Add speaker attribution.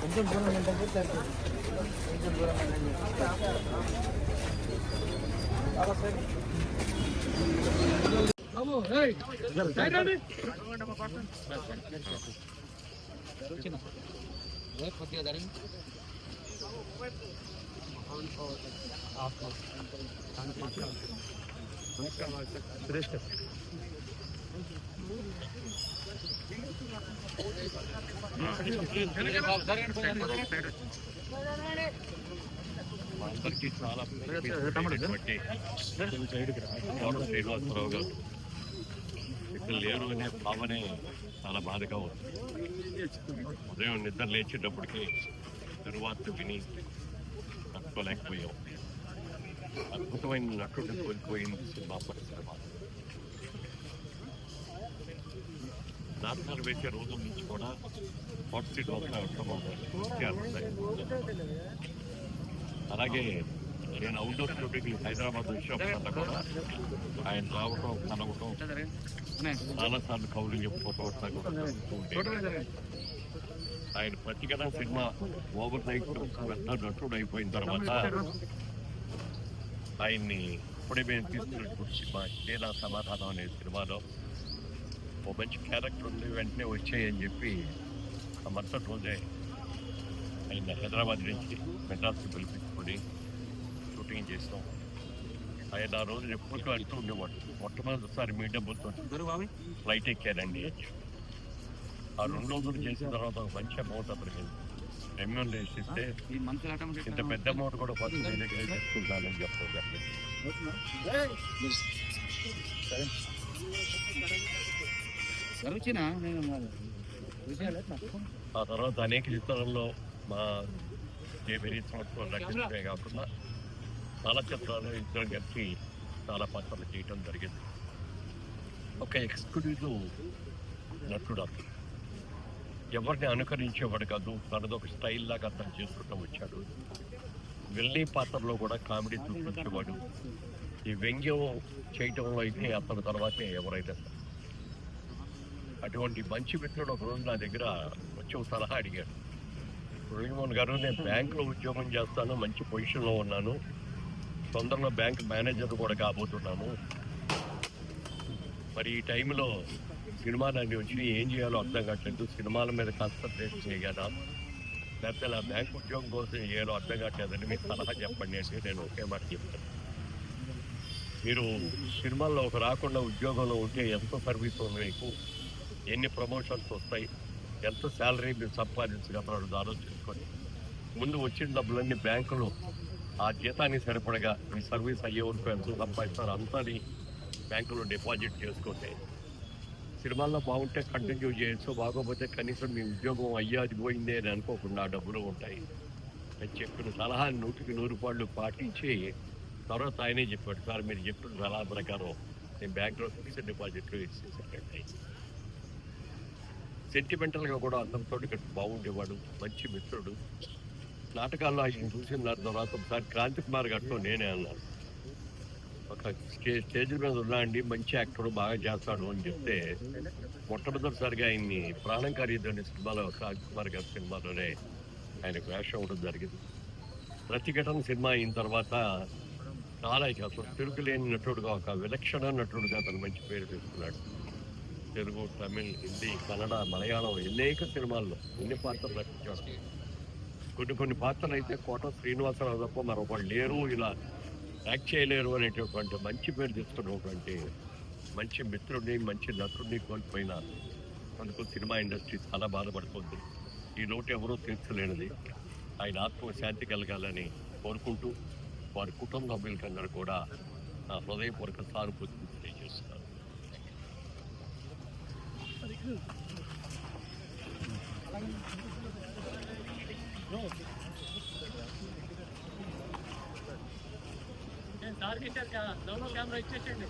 Speaker 1: కొంచెం దూరం ఏంటంటే సరిపోతుంది కొంచెం దూరం కొద్దిగా జరిగింది
Speaker 2: అందరికీ చాలా బట్టి కోట శ్రీనివాసరావు గారు ఇక్కడ లేరు అనే భావనే చాలా బాధగా ఉంది ఉదయం నిద్ర లేచేటప్పటికి తరువాత విని తట్టుకోలేకపోయాం అద్భుతమైన నటుడు కోల్పోయింది సినిమా పరిశ్రమ నాటకాలు వేసే రోజుల నుంచి కూడా కోట శ్రీనివాసరావు అలాగే నేను అవుట్డోర్ షూటింగ్ హైదరాబాద్ విషయంలో కూడా ఆయన రావటం కలవటం చాలా సార్లు కౌలు చెప్పుకోవటం కూడా ఆయన ప్రతిగత సినిమా ఓవర్ నైట్ పెద్ద నటుడు అయిపోయిన తర్వాత ఆయన్ని ఇప్పుడే మేము తీసుకున్నటువంటి సినిమా నా సమాధానం అనే సినిమాలో. ఓ మంచి క్యారెక్టర్ ఉంది వెంటనే వచ్చాయని చెప్పి ఆ మరుసటి రోజే ఆయన హైదరాబాద్ నుంచి మెడ్రాస్కి పిలిపించుకొని షూటింగ్ చేస్తాం. ఆయన ఆ రోజు ఎప్పుడు అంటూ ఉండేవాడు మొట్టమొదటిసారి మీ డబ్బులతో ఫ్లైట్ ఎక్కారండి ఆ రెండు రోజులు చేసిన తర్వాత ఒక మంచి అమౌంట్ అతనికి ఎమ్మెల్యే వేసిస్తే ఇంత పెద్ద అమౌంట్ కూడా ఫస్ట్ మీ దగ్గర తెచ్చుకుంటానని చెప్పడం. జరిగింది ఆ తర్వాత అనేక చిత్రాల్లో మా జేబెరీ సంవత్సరం రక్షించడమే కాకుండా చాలా చిత్రాలు ఇద్దరు కలిసి చాలా పాత్రలు చేయటం జరిగింది. ఒక ఎక్స్క్లూజివ్ నటుడు అప్పుడు ఎవరిని అనుకరించేవాడు కాదు. తనది ఒక స్టైల్ లాగా అతను చేసుకుంటూ వచ్చాడు. వెళ్ళి పాత్రలో కూడా కామెడీ చూపించేవాడు. ఈ వ్యంగ్యం చేయటంలో అయితే అతని తర్వాతే ఎవరైతే అటువంటి మంచి మిత్రుడు ఒక రోజు నా దగ్గర వచ్చి ఒక సలహా అడిగాడు. మురళీమోహన్ గారు నేను బ్యాంకులో ఉద్యోగం చేస్తాను మంచి పొజిషన్లో ఉన్నాను. తొందరలో బ్యాంక్ మేనేజర్ కూడా కాబోతున్నాను. మరి ఈ టైంలో సినిమాలన్నీ వచ్చి ఏం చేయాలో అర్థం కావట్లేదు. సినిమాల మీద కాన్సన్ట్రేట్ చేయగలరా? లేకపోతే నా బ్యాంక్ ఉద్యోగం కోసం చేయాలో అర్థం కావట్లేదని మీకు సలహా చెప్పండి అంటే నేను ఒకే మాట చెప్తాను. మీరు సినిమాల్లో ఒక రాకుండా ఉద్యోగంలో ఉంటే ఎంత సర్వీస్ మీకు? ఎన్ని ప్రమోషన్స్ వస్తాయి? ఎంత శాలరీ మీరు సంపాదించగలరు ఆలోచించుకొని ముందు వచ్చిన డబ్బులన్నీ బ్యాంకులో ఆ జీతానికి సరిపడగా మీ సర్వీస్ అయ్యే వరకు ఎంత సంపాదిస్తారు అంతని బ్యాంకులో డిపాజిట్ చేసుకుంటే సినిమాల్లో బాగుంటే కంటిన్యూ చేయొచ్చు బాగోపోతే కనీసం మీ ఉద్యోగం అయ్యాది పోయిందే అని అనుకోకుండా డబ్బులు ఉంటాయి. అని చెప్పిన సలహా నూటికి నూరు పాళ్ళు పాటించి తర్వాత ఆయనే చెప్పాడు సార్ మీరు చెప్పిన సలహా ప్రకారం నేను బ్యాంక్లో ఫిక్స్డ్ డిపాజిట్లు ఇచ్చేసానండి సెంటిమెంటల్గా కూడా అందరితో బాగుండేవాడు మంచి మిత్రుడు. నాటకాల్లో ఆయన చూసిన తర్వాత ఒకసారి క్రాంతి కుమార్ గారితో నేనే అన్నాను. ఒక స్టే స్టేజ్ మీద ఉన్నాండి మంచి యాక్టర్ బాగా చేస్తాడు అని చెప్తే మొట్టమొదటిసారిగా ఆయన్ని ప్రాణం ఖరీదని సినిమాలో రాజ్ కుమార్ గారి సినిమాలోనే ఆయనకు వేషం ఉండడం జరిగింది. ప్రతిఘటన సినిమా అయిన తర్వాత చాలా అసలు తెలుగు లేని నటుడుగా ఒక విలక్షణ నటుడుగా అతను మంచి పేరు తెచ్చుకున్నాడు తెలుగు తమిళ్ హిందీ కన్నడ మలయాళం అనేక సినిమాల్లో ఎన్ని పాత్రలు నటించాడు. కొన్ని కొన్ని పాత్రలు అయితే కోట శ్రీనివాసరావు తప్ప మరొకళ్ళు లేరు. ఇలా యాక్ట్ చేయలేరు అనేటటువంటి మంచి పేరు తెచ్చుకున్నటువంటి మంచి మిత్రుడిని మంచి నటుడిని కోల్పోయిన అందుకు సినిమా ఇండస్ట్రీ చాలా బాధపడుతుంది. ఈ లోటు ఎవరూ తీర్చలేనిది. ఆయన ఆత్మ శాంతి కలగాలని కోరుకుంటూ వారి కుటుంబ సభ్యులకందరూ కూడా నా హృదయపూర్వక సానుభూతిని తెలియజేస్తున్నాను.
Speaker 3: సార్ కెమెరా ఇచ్చేసేయండి.